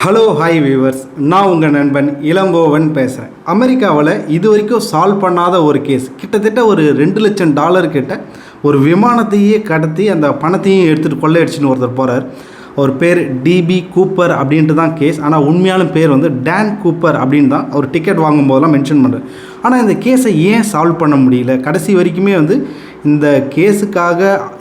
Hello hi viewers நான் உங்கள் நண்பன் இளங்கோவன் பேசுகிறேன் அமெரிக்காவில் இது வரைக்கும் சால்வ் பண்ணாத ஒரு கேஸ் கிட்டத்தட்ட ஒரு ரெண்டு லட்சம் டாலர் கிட்ட ஒரு விமானத்தையே கடத்தி அந்த பணத்தையும் எடுத்துகிட்டு கொள்ளையடிச்சுன்னு ஒருத்தர் போகிறார் அவர் பேர் டிபி கூப்பர் அப்படின்ட்டு தான் கேஸ் ஆனால் உண்மையான பேர் வந்து டேன் கூப்பர் அப்படின்னு தான் அவர் டிக்கெட் வாங்கும்போதெல்லாம் மென்ஷன் பண்ணுறாரு ஆனால் இந்த கேஸை ஏன் சால்வ் பண்ண முடியல? கடைசி வரைக்குமே வந்து இந்த கேஸுக்காக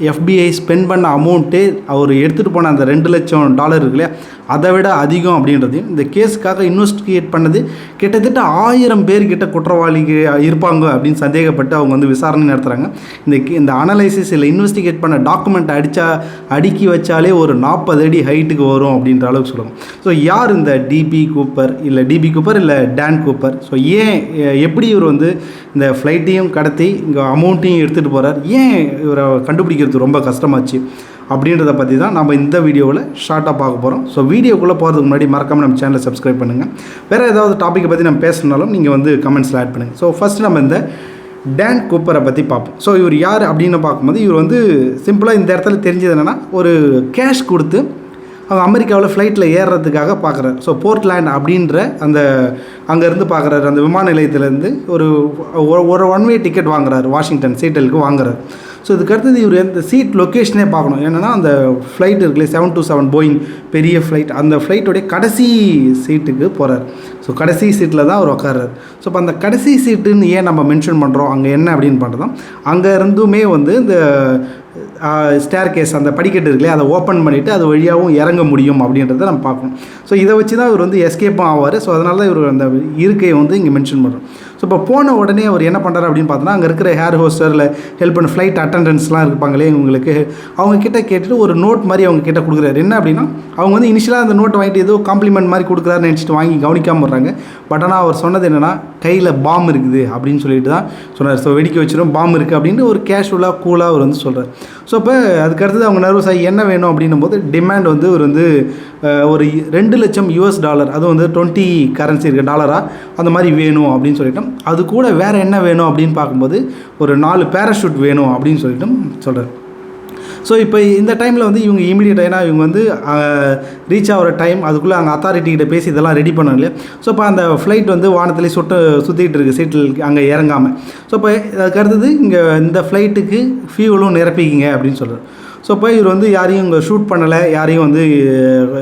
எஃபிஐ ஸ்பெண்ட் பண்ண அமௌண்ட்டே அவர் எடுத்துகிட்டு போன அந்த ரெண்டு லட்சம் டாலர் இருக்கு இல்லையா? அதை விட அதிகம் அப்படின்றதையும் இந்த கேஸுக்காக இன்வெஸ்டிகேட் பண்ணது கிட்டத்தட்ட ஆயிரம் பேர்கிட்ட குற்றவாளிக்கு இருப்பாங்க அப்படின்னு சந்தேகப்பட்டு அவங்க வந்து விசாரணை நடத்துகிறாங்க இந்த இந்த அனலைசிஸ் இல்லை இன்வெஸ்டிகேட் பண்ண டாக்குமெண்ட் அடித்தா அடுக்கி வச்சாலே ஒரு நாற்பது அடி ஹைட்டுக்கு வரும் அப்படின்ற அளவுக்கு சொல்லுவாங்க. ஸோ யார் இந்த டிபி கூப்பர் இல்லை டிபி கூப்பர் இல்லை டேன் கூப்பர் ஸோ ஏன் எப்படி இவர் வந்து இந்த ஃப்ளைட்டையும் கடத்தி இங்கே அமௌண்ட்டையும் எடுத்துகிட்டு போகிறார் ஏன் இவரை கண்டுபிடிக்கிறது ரொம்ப கஷ்டமாச்சு? அப்படின்றத பற்றி தான் நம்ம இந்த வீடியோவில் ஷார்ட்டாக பார்க்க போகிறோம் ஸோ வீடியோக்குள்ளே போகிறதுக்கு முன்னாடி மறக்காமல் நம்ம சேனலை சப்ஸ்கிரைப் பண்ணுங்கள் வேறு ஏதாவது டாப்பிக்கை பற்றி நம்ம பேசினாலும் நீங்கள் வந்து கமெண்ட்ஸில் ஆட் பண்ணுங்கள் ஸோ ஃபஸ்ட் நம்ம இந்த டேன் கூப்பரை பற்றி பார்ப்போம். ஸோ இவர் யார் அப்படின்னு பார்க்கும்போது இவர் வந்து சிம்பிளாக இந்த இடத்துல தெரிஞ்சது என்னென்னா ஒரு கேஷ் கொடுத்து அவங்க அமெரிக்காவில் ஃப்ளைட்டில் ஏறுறதுக்காக பார்க்குறாரு. ஸோ போர்ட்லேண்ட் அப்படின்ற அந்த அங்கேருந்து பார்க்குறாரு. அந்த விமான நிலையத்துலேருந்து ஒரு ஒரு- ஒரு ஒன் வே டிக்கெட் வாங்குறாரு. வாஷிங்டன் சீட்டலுக்கு வாங்குறாரு. ஸோ இதுக்கு அடுத்தது இவர் இந்த சீட் லொக்கேஷனே பார்க்கணும். என்னென்னா அந்த ஃப்ளைட் இருக்குல்ல செவன் டூ செவன் போயிங் பெரிய ஃப்ளைட் அந்த ஃப்ளைட்டோடைய கடைசி சீட்டுக்கு போகிறார் ஸோ கடைசி சீட்டில் தான் அவர் உட்கார்றாரு ஸோ இப்போ அந்த கடைசி சீட்டுன்னு ஏன் நம்ம மென்ஷன் பண்ணுறோம் அங்கே என்ன அப்படின்னு பண்ணுறோம் அங்கே இருந்துமே வந்து இந்த ஸ்டேர் கேஸ் அந்த படிக்கட்டு இருக்குல்லையா அதை ஓப்பன் பண்ணிவிட்டு அது வழியாகவும் இறங்க முடியும் அப்படின்றத நம்ம பார்க்கணும். ஸோ இதை வச்சு தான் இவர் வந்து எஸ்கேப்பும் ஆவார். ஸோ அதனால தான் இவர் அந்த இருக்கையை வந்து இங்கே மென்ஷன் பண்ணுறோம் ஸோ இப்போ போன உடனே அவர் என்ன பண்ணுறாரு அப்படின்னு பார்த்தோன்னா அங்கே இருக்கிற ஹேர் ஹோஸ்டரில் ஹெல்ப் பண்ண ஃப்ளைட் அட்டண்டன்ஸ்லாம் இருப்பாங்களே இவங்களுக்கு. அவங்க கிட்ட கேட்டுட்டு ஒரு நோட் மாதிரி அவங்க கிட்ட கொடுக்குறாரு. என்ன அப்படின்னா அவங்க வந்து இனிஷியலாக அந்த நோட்டை வாங்கிட்டு ஏதோ காம்ப்ளிமெண்ட் மாதிரி கொடுக்குறாருன்னு நினச்சிட்டு வாங்கி கவனிக்காமல் வர்றாங்க பட் ஆனால் அவர் சொன்னது என்னென்னா கையில் பாம் இருக்குது அப்படின்னு சொல்லிட்டு தான் சொன்னார். ஸோ வெடிக்க வச்சிடும் பாம் இருக்குது அப்படின்னு ஒரு கேஷுவலாக கூலாக அவர் வந்து சொல்கிறார் ஸோ இப்போ அதுக்கு அடுத்தது அவங்க நர்வஸ் ஆகி என்ன வேணும் அப்படின்னும் போது டிமாண்ட் வந்து ஒரு வந்து ஒரு ரெண்டு லட்சம் யூஎஸ் டாலர் அதுவும் வந்து டுவெண்ட்டி கரன்சி இருக்குது டாலராக அந்த மாதிரி வேணும் அப்படின்னு சொல்லிட்டு அது கூட வேறு என்ன வேணும் அப்படின்னு பார்க்கும்போது ஒரு நாலு பேராஷூட் வேணும் அப்படின்னு சொல்லிட்டு சொல்கிறார் ஸோ இப்போ இந்த டைமில் வந்து இவங்க இமீடியட்டாக ஏன்னா இவங்க வந்து ரீச் ஆகிற டைம் அதுக்குள்ளே அங்கே அத்தாரிட்டி கிட்ட பேசி இதெல்லாம் ரெடி பண்ணல இல்லையா? ஸோ இப்போ அந்த ஃப்ளைட் வந்து வானத்துலேயே சுட்டு சுற்றிக்கிட்டு இருக்குது சீட்டில் அங்கே இறங்காமல் ஸோ இப்போ அதுக்கு அடுத்தது இங்கே இந்த ஃப்ளைட்டுக்கு ஃபியூலும் நிரப்பிக்கிங்க அப்படின்னு சொல்கிறார் ஸோ இப்போ இவர் வந்து யாரையும் இங்கே ஷூட் பண்ணலை யாரையும் வந்து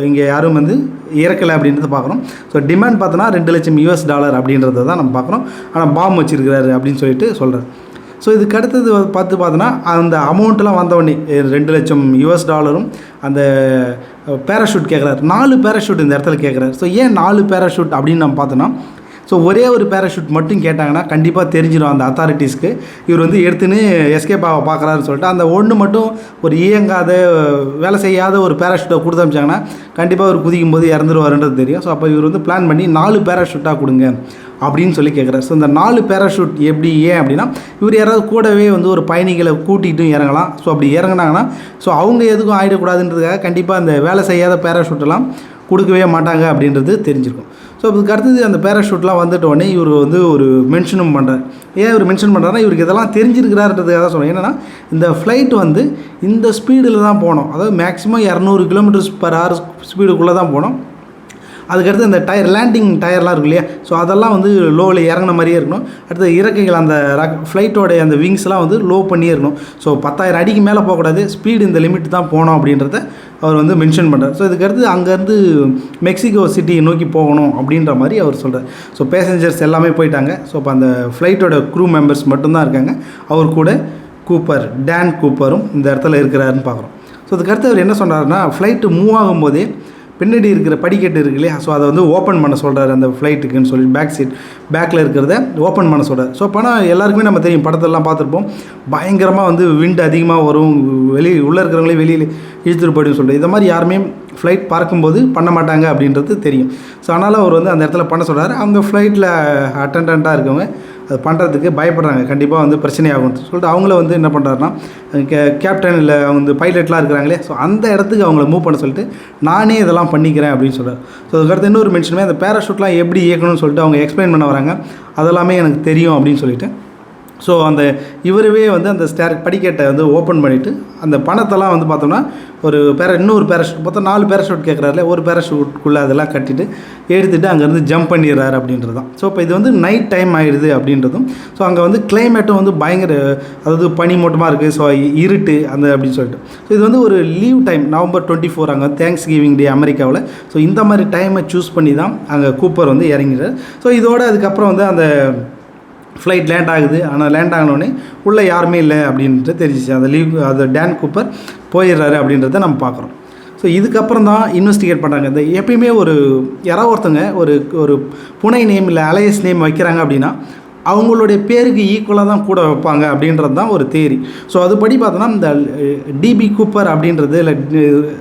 இங்கே யாரும் வந்து இறக்கலை அப்படின்றத பார்க்குறோம் ஸோ டிமாண்ட் பார்த்தோன்னா ரெண்டு லட்சம் யூஎஸ் டாலர் அப்படின்றத தான் நம்ம பார்க்குறோம் ஆனால் பாம் வச்சுருக்கிறாரு அப்படின்னு சொல்லிட்டு சொல்கிறார் ஸோ இதுக்கு அடுத்தது பார்த்து பார்த்தோன்னா அந்த அமௌண்ட்லாம் வந்தவொடனே ரெண்டு லட்சம் யூஎஸ் டாலரும் அந்த பேராஷூட் கேட்குறாரு நாலு பேராஷூட் இந்த இடத்துல கேட்குறாரு ஸோ ஏன் நாலு பேராஷூட் அப்படின்னு நம்ம பார்த்தோன்னா ஸோ ஒரே ஒரு பேராஷூட் மட்டும் கேட்டாங்கன்னா கண்டிப்பாக தெரிஞ்சிடும் அந்த அத்தாரிட்டிஸ்க்கு இவர் வந்து எடுத்துன்னு எஸ்கேப் ஆக பார்க்குறாருன்னு சொல்லிட்டு அந்த ஒன்று மட்டும் ஒரு இயங்காத வேலை செய்யாத ஒரு பேராஷூட்டை கொடுத்து அமிச்சாங்கன்னா கண்டிப்பாக அவர் குதிக்கும் போது இறந்துருவாருன்றது தெரியும். ஸோ அப்போ இவர் வந்து பிளான் பண்ணி நாலு பேராஷூட்டாக கொடுங்க அப்படின்னு சொல்லி கேட்குறாரு. ஸோ இந்த நாலு பேராஷூட் எப்படி ஏன் அப்படின்னா இவர் யாராவது கூடவே வந்து ஒரு பயணிகளை கூட்டிகிட்டும் இறங்கலாம். ஸோ அப்படி இறங்கினாங்கன்னா ஸோ அவங்க எதுக்கும் ஆகிடக்கூடாதுன்றதுக்காக கண்டிப்பாக அந்த வேலை செய்யாத பேராஷூட்டெல்லாம் கொடுக்கவே மாட்டாங்க அப்படின்றது தெரிஞ்சிருக்கும். ஸோ அதுக்கு அடுத்தது அந்த பேராஷூட்லாம் வந்துட்ட உடனே இவர் வந்து ஒரு மென்ஷனும் பண்ணுறார் ஏன் இவர் மென்ஷன் பண்ணுறாருன்னா இவருக்கு இதெல்லாம் தெரிஞ்சிருக்கிறாருன்றதுக்காக தான் சொல்கிறேன் என்னென்னா இந்த ஃப்ளைட் வந்து இந்த ஸ்பீடில் தான் போனோம். அதாவது மேக்ஸிமம் இரநூறு கிலோமீட்டர்ஸ் பர் ஹவர் ஸ்பீடுக்குள்ளே தான் போனோம். அதுக்கடுத்து இந்த டயர் லேண்டிங் டயர்லாம் இருக்கு இல்லையா? ஸோ அதெல்லாம் வந்து லோவில் இறங்கின மாதிரியே இருக்கணும். அடுத்து இறக்கைகள் அந்த ஃப்ளைட்டோடைய அந்த விங்ஸ்லாம் வந்து லோ பண்ணியே இருக்கணும். ஸோ பத்தாயிரம் அடிக்கு மேலே போகக்கூடாது. ஸ்பீடு இந்த லிமிட் தான் போகணும் அப்படின்றத அவர் வந்து மென்ஷன் பண்ணுறார் ஸோ இதுக்கடுத்து அங்கேருந்து மெக்சிகோ சிட்டியை நோக்கி போகணும் அப்படின்ற மாதிரி அவர் சொல்கிறார் ஸோ பேசஞ்சர்ஸ் எல்லாமே போயிட்டாங்க. ஸோ இப்போ அந்த ஃப்ளைட்டோட க்ரூ மெம்பர்ஸ் மட்டும்தான் இருக்காங்க. அவர் கூட கூப்பர் டேன் கூப்பரும் இந்த இடத்துல இருக்கிறாருன்னு பார்க்குறோம். ஸோ அதுக்கடுத்து அவர் என்ன சொன்னார்னா ஃப்ளைட்டு மூவ் ஆகும்போதே பின்னாடி இருக்கிற படிக்கட்டு இருக்கு இல்லையா? ஸோ அதை வந்து ஓப்பன் பண்ண சொல்கிறாரு அந்த ஃப்ளைட்டுக்குன்னு சொல்லி பேக் சீட் பேக்கில் இருக்கிறத ஓப்பன் பண்ண சொல்கிறார் ஸோ பணம் எல்லாருக்குமே நம்ம தெரியும் படத்தெல்லாம் பார்த்துருப்போம். பயங்கரமாக வந்து விண்ட் அதிகமாக வரும் வெளியே உள்ளே இருக்கிறவங்களே வெளியில் இழுத்துட்டு போய்டும் சொல்லிட்டு. இதை மாதிரி யாருமே ஃப்ளைட் பார்க்கும்போது பண்ண மாட்டாங்க அப்படின்றது தெரியும். ஸோ அதனால் அவர் வந்து அந்த இடத்துல பண்ண சொல்கிறார் அவங்க ஃப்ளைட்டில் அட்டண்டண்ட்டாக இருக்கவங்க அது பண்ணுறதுக்கு பயப்படுறாங்க. கண்டிப்பாக வந்து பிரச்சனையாகும் சொல்லிட்டு அவங்கள வந்து என்ன பண்ணுறாருன்னா கே கேப்டன் இல்லை அவங்க வந்து பைலட்லாம் இருக்கிறாங்களே ஸோ அந்த இடத்துக்கு அவங்கள மூவ் பண்ண சொல்லிட்டு நானே இதெல்லாம் பண்ணிக்கிறேன் அப்படின்னு சொல்கிறார் ஸோ அதுக்கடுத்து இன்னொரு மென்ஷனுமே அந்த பேராஷூட்லாம் எப்படி இயக்கணும்னு சொல்லிட்டு அவங்க எக்ஸ்பிளைன் பண்ண வராங்க. அதெல்லாமே எனக்கு தெரியும் அப்படின்னு சொல்லிட்டு ஸோ அந்த இவரவே வந்து அந்த ஸ்டேர் படிக்கட்டை வந்து ஓப்பன் பண்ணிவிட்டு அந்த பணத்தெல்லாம் வந்து பார்த்தோம்னா ஒரு பேர இன்னொரு பேராஷூட் மொத்தம் நாலு பேராஷூட் கேட்குறாருல ஒரு பேராஷூட்குள்ளே அதெல்லாம் கட்டிட்டு எடுத்துகிட்டு அங்கேருந்து ஜம்ப் பண்ணிடுறாரு அப்படின்றது தான் ஸோ இப்போ இது வந்து நைட் டைம் ஆகிடுது அப்படின்றதும் ஸோ அங்கே வந்து கிளைமேட்டும் வந்து பயங்கர அதாவது பனி மூட்டமாக இருக்குது ஸோ இருட்டு அந்த அப்படின்னு சொல்லிட்டு. ஸோ இது வந்து ஒரு leave time November twenty four அங்கே தேங்க்ஸ் கிவிங் டே அமெரிக்காவில். ஸோ இந்த மாதிரி டைமை சூஸ் பண்ணி தான் அங்கே கூப்பர் வந்து இறங்கிறார் ஸோ இதோட அதுக்கப்புறம் வந்து அந்த ஃப்ளைட் லேண்ட் ஆகுது. ஆனால் லேண்ட் ஆகினோடனே உள்ளே யாருமே இல்லை அப்படின்ட்டு தெரிஞ்சிச்சு. அந்த லீவ் அது டேன் கூப்பர் போயிடுறாரு அப்படின்றத நம்ம பார்க்குறோம். ஸோ இதுக்கப்புறம் தான் இன்வெஸ்டிகேட் பண்ணுறாங்க இந்த எப்பயுமே ஒரு யாராவது ஒருத்தங்க ஒரு ஒரு புனை நேம் இல்லை அலையஸ் நேம் வைக்கிறாங்க அப்படின்னா அவங்களுடைய பேருக்கு ஈக்குவலாக தான் கூட வைப்பாங்க அப்படின்றது தான் ஒரு தேரி ஸோ அதுபடி பார்த்தோன்னா இந்த டிபி கூப்பர் அப்படின்றது இல்லை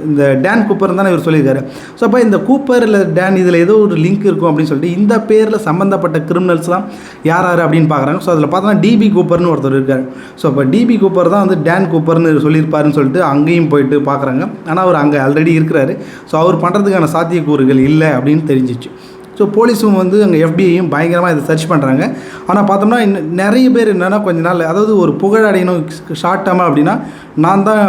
இந்த டேன் கூப்பர் தானே இவர் சொல்லியிருக்காரு. ஸோ அப்போ இந்த கூப்பர் இல்லை டேன் இதில் ஏதோ ஒரு லிங்க் இருக்கும் அப்படின்னு சொல்லிட்டு இந்த பேரில் சம்மந்தப்பட்ட கிரிமினல்ஸ்லாம் யார் யார் அப்படின்னு பார்க்குறாங்க. ஸோ அதில் பார்த்தோன்னா டிபி கூப்பர்னு ஒருத்தர் இருக்கார். ஸோ அப்போ டிபி கூப்பர் தான் வந்து டேன் கூப்பர்னு சொல்லியிருப்பாருன்னு சொல்லிட்டு அங்கேயும் போயிட்டு பார்க்குறாங்க. ஆனால் அவர் அங்கே ஆல்ரெடி இருக்கிறாரு. ஸோ அவர் பண்ணுறதுக்கான சாத்தியக்கூறுகள் இல்லை அப்படின்னு தெரிஞ்சிச்சு. ஸோ போலீஸும் வந்து அங்கே எஃபிஐயும் பயங்கரமாக இதை சர்ச் பண்ணுறாங்க ஆனால் பார்த்தோம்னா இன்னும் நிறைய பேர் என்னென்னா கொஞ்ச நாள் அதாவது ஒரு புகழ் அடையணும் ஷார்ட் டேர்மாக அப்படின்னா நான் தான்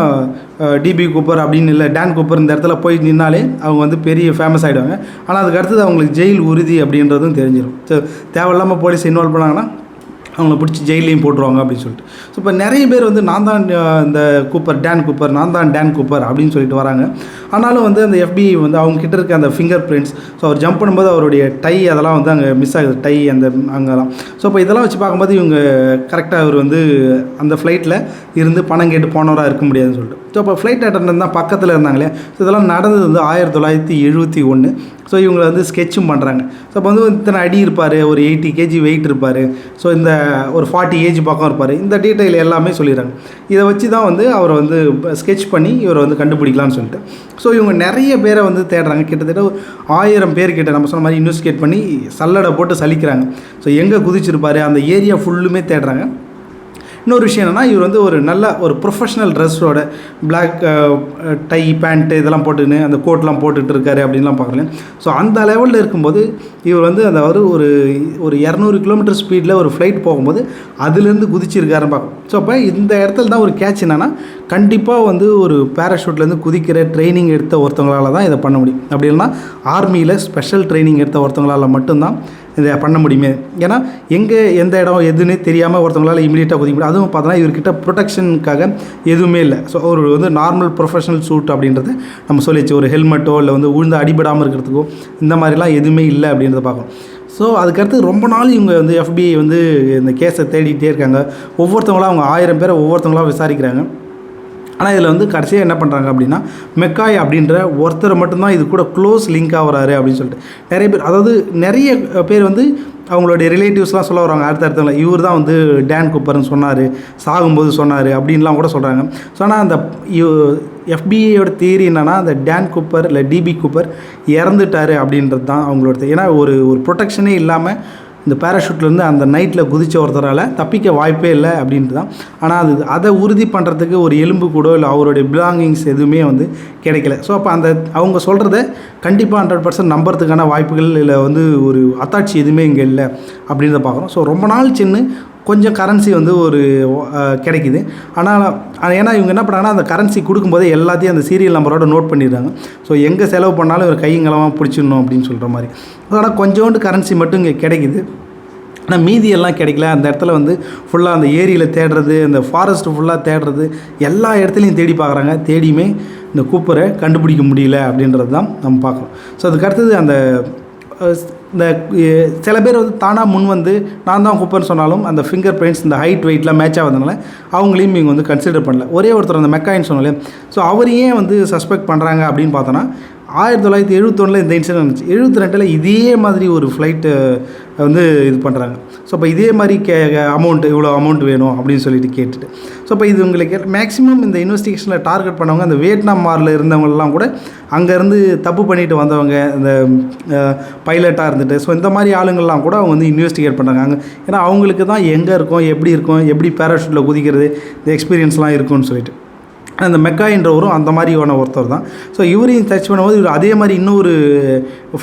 டிபி கூப்பர் அப்படின்னு இல்லை டேன் கூப்பர் இந்த இடத்துல போய் நின்னாலே அவங்க வந்து பெரிய ஃபேமஸ் ஆகிடுவாங்க ஆனால் அதுக்கு அடுத்தது அவங்களுக்கு ஜெயில் உறுதி அப்படின்றதும் தெரிஞ்சிடும் ஸோ தேவையில்லாமல் போலீஸ் இன்வால்வ் பண்ணாங்கன்னா அவங்கள பிடிச்சி ஜெயிலையும் போட்டுருவாங்க அப்படின்னு சொல்லிட்டு. ஸோ இப்போ நிறைய பேர் வந்து நான் தான் இந்த கூப்பர் டேன் கூப்பர் நான் தான் டேன் கூப்பர் அப்படின்னு சொல்லிட்டு வராங்க. ஆனாலும் வந்து அந்த FBI வந்து அவங்க கிட்ட இருக்க அந்த ஃபிங்கர் பிரிண்ட்ஸ் ஸோ அவர் ஜம்ப் பண்ணும்போது அவருடைய டை அதெல்லாம் வந்து அங்கே மிஸ் ஆகுது. டை அந்த அங்கெல்லாம். ஸோ இப்போ இதெல்லாம் வச்சு பார்க்கும்போது இவங்க கரெக்டாக அவர் வந்து அந்த ஃப்ளைட்டில் இருந்து பணம் கேட்டு போனவராக இருக்க முடியாதுன்னு சொல்லிட்டு. ஸோ இப்போ ஃப்ளைட் அட்டண்டன்ட் தான் பக்கத்தில் இருந்தாங்களே ஸோ இதெல்லாம் நடந்தது வந்து ஆயிரத்தி தொள்ளாயிரத்தி எழுபத்தி ஒன்று ஸோ இவங்களை வந்து ஸ்கெட்சும் பண்ணுறாங்க ஸோ அப்போ வந்து இத்தனை அடி இருப்பார் ஒரு எயிட்டி கேஜி வெயிட் இருப்பார். ஸோ இந்த ஒரு ஃபார்ட்டி ஏஜ் பக்கம் இருப்பார். இந்த டீட்டெயில் எல்லாமே சொல்லிடுறாங்க. இதை வச்சு தான் வந்து அவரை வந்து ஸ்கெட்ச் பண்ணி இவரை வந்து கண்டுபிடிக்கலாம்னு சொல்லிட்டு. ஸோ இவங்க நிறைய பேரை வந்து தேடுறாங்க. கிட்டத்தட்ட ஆயிரம் பேர் கிட்ட நம்ம சொன்ன மாதிரி இன்வெஸ்டிகேட் பண்ணி சல்லடை போட்டு சலிக்கிறாங்க. ஸோ எங்கே குதிச்சிருப்பாரு அந்த ஏரியா ஃபுல்லுமே தேடுறாங்க. இன்னொரு விஷயம் என்னென்னா இவர் வந்து ஒரு நல்ல ஒரு ப்ரொஃபஷனல் ட்ரெஸ்ஸோட பிளாக் டை பேண்ட்டு இதெல்லாம் போட்டுன்னு அந்த கோட்லாம் போட்டுட்டு இருக்காரு அப்படின்லாம் பார்க்குறேன் ஸோ அந்த லெவலில் இருக்கும்போது இவர் வந்து அந்த ஒரு ஒரு ஒரு இரநூறு கிலோமீட்டர் ஸ்பீடில் ஒரு ஃப்ளைட் போகும்போது அதுலேருந்து குதிச்சிருக்காருன்னு பார்க்கும் ஸோ அப்போ இந்த இடத்துல தான் ஒரு கேட்ச் என்னென்னா கண்டிப்பாக வந்து ஒரு பேராஷூட்லேருந்து குதிக்கிற ட்ரைனிங் எடுத்த ஒருத்தவங்களால தான் இதை பண்ண முடியும். அப்படி இல்லைன்னா ஆர்மியில் ஸ்பெஷல் ட்ரைனிங் எடுத்த ஒருத்தவங்களால் மட்டும்தான் இதை பண்ண முடியுமே? ஏன்னா எங்கே எந்த இடம் எதுன்னு தெரியாமல் ஒருத்தவங்களால் இமீடியட்டாக குதிக்க முடியும். அதுவும் பார்த்தோன்னா இவர்கிட்ட ப்ரொடெக்ஷனுக்காக எதுவுமே இல்லை. ஸோ ஒரு வந்து நார்மல் ப்ரொஃபஷனல் சூட் அப்படின்றத நம்ம சொல்லிச்சு ஒரு ஹெல்மெட்டோ இல்லை வந்து உழுந்து அடிபடாமல் இருக்கிறதுக்கோ இந்த மாதிரிலாம் எதுவுமே இல்லை அப்படின்றத பார்க்கணும். ஸோ அதுக்கடுத்து ரொம்ப நாள் இவங்க வந்து எஃபிஐ வந்து இந்த கேஸை தேடிக்கிட்டே இருக்காங்க. ஒவ்வொருத்தவங்களாம் அவங்க ஆயிரம் பேரை ஒவ்வொருத்தவங்களாம் விசாரிக்கிறாங்க. ஆனால் இதில் வந்து கடைசியாக என்ன பண்ணுறாங்க அப்படின்னா மெக்காய் அப்படின்ற ஒருத்தர் மட்டும்தான் இது கூட க்ளோஸ் லிங்க் ஆகுறாரு அப்படின்னு சொல்லிட்டு. நிறைய பேர் அதாவது நிறைய பேர் வந்து அவங்களுடைய ரிலேட்டிவ்ஸ்லாம் சொல்ல வராங்க அடுத்த அடுத்தவங்க இவர் தான் வந்து டேன் கூப்பர்னு சொன்னார் சாகும்போது சொன்னார் அப்படின்லாம் கூட சொல்கிறாங்க ஸோ ஆனால் அந்த எஃபிஐயோட தியரி என்னென்னா அந்த டேன் கூப்பர் இல்லை டிபி கூப்பர் இறந்துட்டாரு அப்படின்றது தான் அவங்களோட ஏன்னா ஒரு ஒரு ப்ரொடெக்ஷனே இல்லாமல் இந்த பேராஷூட்லேருந்து அந்த நைட்டில் குதித்த ஒருத்தரால் தப்பிக்க வாய்ப்பே இல்லை அப்படின்ட்டு தான். ஆனால் அது அதை உறுதி பண்ணுறதுக்கு ஒரு எலும்பு கூட இல்லை அவருடைய பிலாங்கிங்ஸ் எதுவுமே வந்து கிடைக்கல. ஸோ அப்போ அந்த அவங்க சொல்கிறத கண்டிப்பாக ஹண்ட்ரட் பர்சன்ட் நம்புறதுக்கான வாய்ப்புகள் இல்லை வந்து ஒரு அத்தாட்சி எதுவுமே இங்கே இல்லை அப்படின்றத பார்க்குறோம். ஸோ ரொம்ப நாள் சின்ன கொஞ்சம் கரன்சி வந்து ஒரு கிடைக்கிது கிடைக்குது. ஆனால் ஏன்னா இவங்க என்ன பண்ணாங்கன்னா அந்த கரன்சி கொடுக்கும்போதே எல்லாத்தையும் அந்த சீரியல் நம்பரோட நோட் பண்ணிடுறாங்க. ஸோ எங்கே செலவு பண்ணாலும் ஒரு கையங்கலமாக பிடிச்சிடணும் அப்படின்னு சொல்கிற மாதிரி. ஆனால் கொஞ்சோண்டு கரன்சி மட்டும் இங்கே கிடைக்குது. ஆனால் மீதியெல்லாம் கிடைக்கல. அந்த இடத்துல வந்து ஃபுல்லாக அந்த ஏரியில் தேடுறது அந்த ஃபாரஸ்ட்டு ஃபுல்லாக தேடுறது எல்லா இடத்துலையும் தேடி பார்க்குறாங்க தேடியுமே இந்த கூப்பரை கண்டுபிடிக்க முடியல அப்படின்றது தான் நம்ம பார்க்குறோம். ஸோ அதுக்கு அடுத்தது அந்த இந்த சில பேர் வந்து தானாக முன் வந்து நான் தான் கூப்பர்னு சொன்னாலும் அந்த ஃபிங்கர் பிரிண்ட்ஸ் இந்த ஹைட் வெயிட்லாம் மேட்ச் ஆகுதுனால அவங்களையும் இவங்க வந்து கன்சிடர் பண்ணல. ஒரே ஒருத்தர் அந்த மெக்காயின்னு சொன்னாலே ஸோ அவரையே வந்து சஸ்பெக்ட் பண்ணுறாங்க அப்படின்னு பார்த்தோன்னா ஆயிரத்தி தொள்ளாயிரத்தி எழுபத்தொன்னில் இந்த இன்சிடென்ட் இருந்துச்சு எழுபத்தி ரெண்டில் இதே மாதிரி ஒரு ஃப்ளைட்டு வந்து இது பண்ணுறாங்க ஸோ இப்போ இதே மாதிரி கே அமௌண்ட் இவ்வளோ அமௌண்ட் வேணும் அப்படின்னு சொல்லிட்டு கேட்டுட்டு. ஸோ இப்போ இது உங்களுக்கு மேக்ஸிமம் இந்த இன்வெஸ்டிகேஷனில் டார்கெட் பண்ணவங்க அந்த வியட்நாம் மாரில் இருந்தவங்கலாம் கூட அங்கேருந்து தப்பு பண்ணிட்டு வந்தவங்க இந்த பைலட்டாக இருந்துட்டு ஸோ இந்த மாதிரி ஆளுங்கள்லாம் கூட அவங்க வந்து இன்வெஸ்டிகேட் பண்ணுறாங்க அங்கே ஏன்னா அவங்களுக்கு தான் எங்கே இருக்கும் எப்படி இருக்கும் எப்படி பேராஷூட்டில் குதிக்கிறது இந்த எக்ஸ்பீரியன்ஸ்லாம் இருக்கும்னு சொல்லிட்டு. அந்த மெக்காயின்றவரும் அந்த மாதிரியான ஒருத்தர் தான். ஸோ இவரையும் டச் பண்ணும்போது இவர் அதே மாதிரி இன்னொரு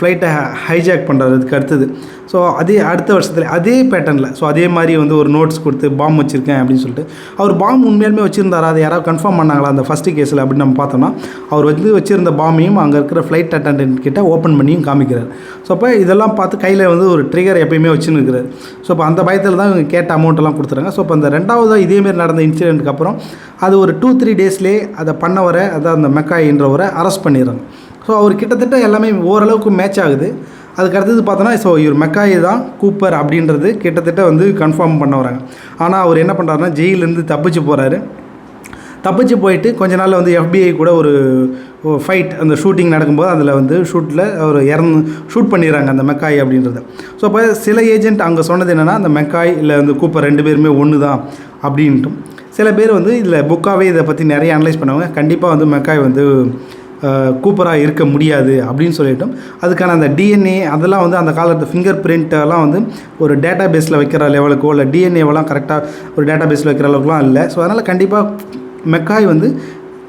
ஃப்ளைட்டை ஹைஜாக் பண்ணுறாரு அதுக்கு அடுத்தது. ஸோ அதே அடுத்த வருஷத்தில் அதே பேட்டர்னில் ஸோ அதே மாதிரி வந்து ஒரு நோட்ஸ் கொடுத்து பாம் வச்சுருக்கேன் அப்படின்னு சொல்லிட்டு அவர் பாம் உண்மையாலுமே வச்சுருந்தாரா? அதை யாராவது கன்ஃபார்ம் பண்ணாங்களா அந்த ஃபஸ்ட்டு கேஸில் அப்படின்னு நம்ம பார்த்தோம்னா அவர் வந்து வச்சுருந்த பாமையும் அங்கே இருக்கிற ஃப்ளைட் அட்டண்டன்ட் கிட்ட ஓப்பன் பண்ணியும் காமிக்கிறார். ஸோ அப்போ இதெல்லாம் பார்த்து கையில் வந்து ஒரு ட்ரிகர் எப்பயுமே வச்சுன்னு இருக்கிறார். ஸோ அப்போ அந்த பயத்தில் தான் இவங்க கேட்ட அமௌண்ட்டெல்லாம் கொடுத்துறாங்க. ஸோ இப்போ அந்த ரெண்டாவது இதேமாரி நடந்த இன்சிடென்ட்டுக்கு அப்புறம் அது ஒரு டூ த்ரீ டேஸ்லேயே அதை பண்ணவரை அதான் அந்த மெக்காயின்றவரை அரெஸ்ட் பண்ணிடுறாங்க. ஸோ அவர் கிட்டத்தட்ட எல்லாமே ஓரளவுக்கு மேட்ச் ஆகுது. அதுக்கு அடுத்தது பார்த்தோன்னா ஸோ இவர் மெக்காய் தான் கூப்பர் அப்படின்றது கிட்டத்தட்ட வந்து கன்ஃபார்ம் பண்ண வராங்க. ஆனால் அவர் என்ன பண்ணுறாருன்னா ஜெயிலேருந்து தப்பிச்சு போகிறாரு தப்பிச்சு போயிட்டு கொஞ்ச நாளில் வந்து எஃபிஐ கூட ஒரு ஃபைட் அந்த ஷூட்டிங் நடக்கும்போது அதில் வந்து ஷூட்டில் அவர் இறந்து ஷூட் பண்ணிடுறாங்க அந்த மெக்காய் அப்படின்றத. ஸோ அப்போ சில ஏஜென்ட் அங்கே சொன்னது என்னென்னா அந்த மெக்காய் இல்லை வந்து கூப்பர் ரெண்டு பேருமே ஒன்று தான் அப்படின்ட்டும் சில பேர் வந்து இதில் புக்காகவே இதை பற்றி நிறைய அனலைஸ் பண்ணுவாங்க. கண்டிப்பாக வந்து மெக்காய் வந்து கூப்பராக இருக்க முடியாது அப்படின்னு சொல்லிட்டோம். அதுக்கான அந்த டிஎன்ஏ அதெல்லாம் வந்து அந்த காலத்து ஃபிங்கர் பிரிண்ட்டெல்லாம் வந்து ஒரு டேட்டா பேஸில் வைக்கிற லெவலுக்கோ இல்லை டிஎன்ஏவெல்லாம் கரெக்டாக ஒரு டேட்டா பேஸில் வைக்கிற அளவுக்குலாம் இல்லை. ஸோ அதனால் கண்டிப்பாக மெக்காய் வந்து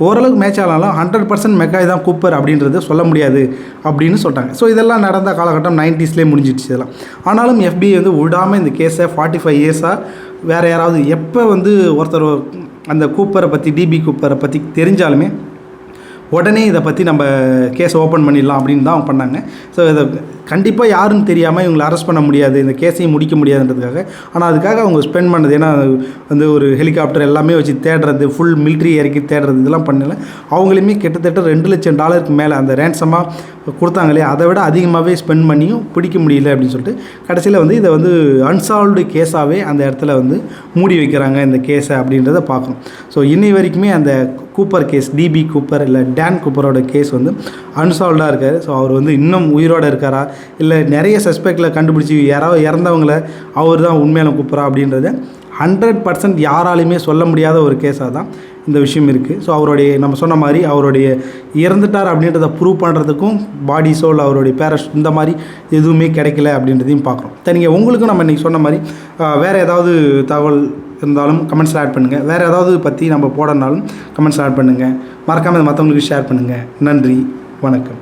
ஓரளவுக்கு மேட்ச் ஆனாலும் ஹண்ட்ரட் பர்சன்ட் மெக்காய் தான் கூப்பர் அப்படின்றது சொல்ல முடியாது அப்படின்னு சொல்லிட்டாங்க. ஸோ இதெல்லாம் நடந்த காலகட்டம் நைன்டிஸ்லேயே முடிஞ்சிடுச்சு இதெல்லாம். ஆனாலும் எஃபிஐ வந்து விடாமல் இந்த கேஸை ஃபார்ட்டி ஃபைவ் இயர்ஸாக வேறு யாராவது எப்போ வந்து ஒருத்தர் அந்த கூப்பரை பற்றி டிபி கூப்பரை பற்றி தெரிஞ்சாலுமே உடனே இதை பற்றி நம்ம கேஸ் ஓப்பன் பண்ணிடலாம் அப்படின்னு தான் பண்ணாங்க. ஸோ இதை கண்டிப்பாக யாருன்னு தெரியாமல் இவங்களை அரெஸ்ட் பண்ண முடியாது இந்த கேஸையும் முடிக்க முடியாதுன்றதுக்காக. ஆனால் அதுக்காக அவங்க ஸ்பெண்ட் பண்ணது ஏன்னா வந்து ஒரு ஹெலிகாப்டர் எல்லாமே வச்சு தேடுறது ஃபுல் மிலிட்ரி இறக்கி தேடுறது இதெல்லாம் பண்ணல. அவங்களையுமே கிட்டத்தட்ட ரெண்டு லட்சம் டாலருக்கு மேலே அந்த ரேன்சமாக கொடுத்தாங்களே அதை விட அதிகமாகவே ஸ்பெண்ட் பண்ணியும் பிடிக்க முடியல அப்படின்னு சொல்லிட்டு கடைசியில் வந்து இதை வந்து அன்சால்வ்டு கேஸாகவே அந்த இடத்துல வந்து மூடி வைக்கிறாங்க இந்த கேஸை அப்படின்றத பார்க்கணும். ஸோ இன்னை வரைக்குமே அந்த கூப்பர் கேஸ் டிபி கூப்பர் இல்லை டேன் கூப்பரோட கேஸ் வந்து அன்சால்வ்டாக இருக்கார். ஸோ அவர் வந்து இன்னும் உயிரோடு இருக்காரா? இல்லை நிறைய சஸ்பெக்டில் கண்டுபிடிச்சி யாராவது இறந்தவங்கள அவர் தான் உண்மையில கூப்பிட்றா அப்படின்றத ஹண்ட்ரட் பர்சன்ட் யாராலையுமே சொல்ல முடியாத ஒரு கேஸாக தான் இந்த விஷயம் இருக்குது ஸோ அவருடைய நம்ம சொன்ன மாதிரி அவருடைய இறந்துட்டார் அப்படின்றத ப்ரூவ் பண்ணுறதுக்கும் பாடி சோல் அவருடைய பேரஸ் இந்த மாதிரி எதுவுமே கிடைக்கல அப்படின்றதையும் பார்க்குறோம். சரிங்க உங்களுக்கும் நம்ம இன்றைக்கி சொன்ன மாதிரி வேறு ஏதாவது தகவல் இருந்தாலும் கமெண்ட்ஸில் ஆட் பண்ணுங்கள் வேறு ஏதாவது பற்றி நம்ம போடனாலும் கமெண்ட்ஸில் ஆட் பண்ணுங்கள் மறக்காமல் மற்றவங்களுக்கு ஷேர் பண்ணுங்கள் நன்றி. வணக்கம்.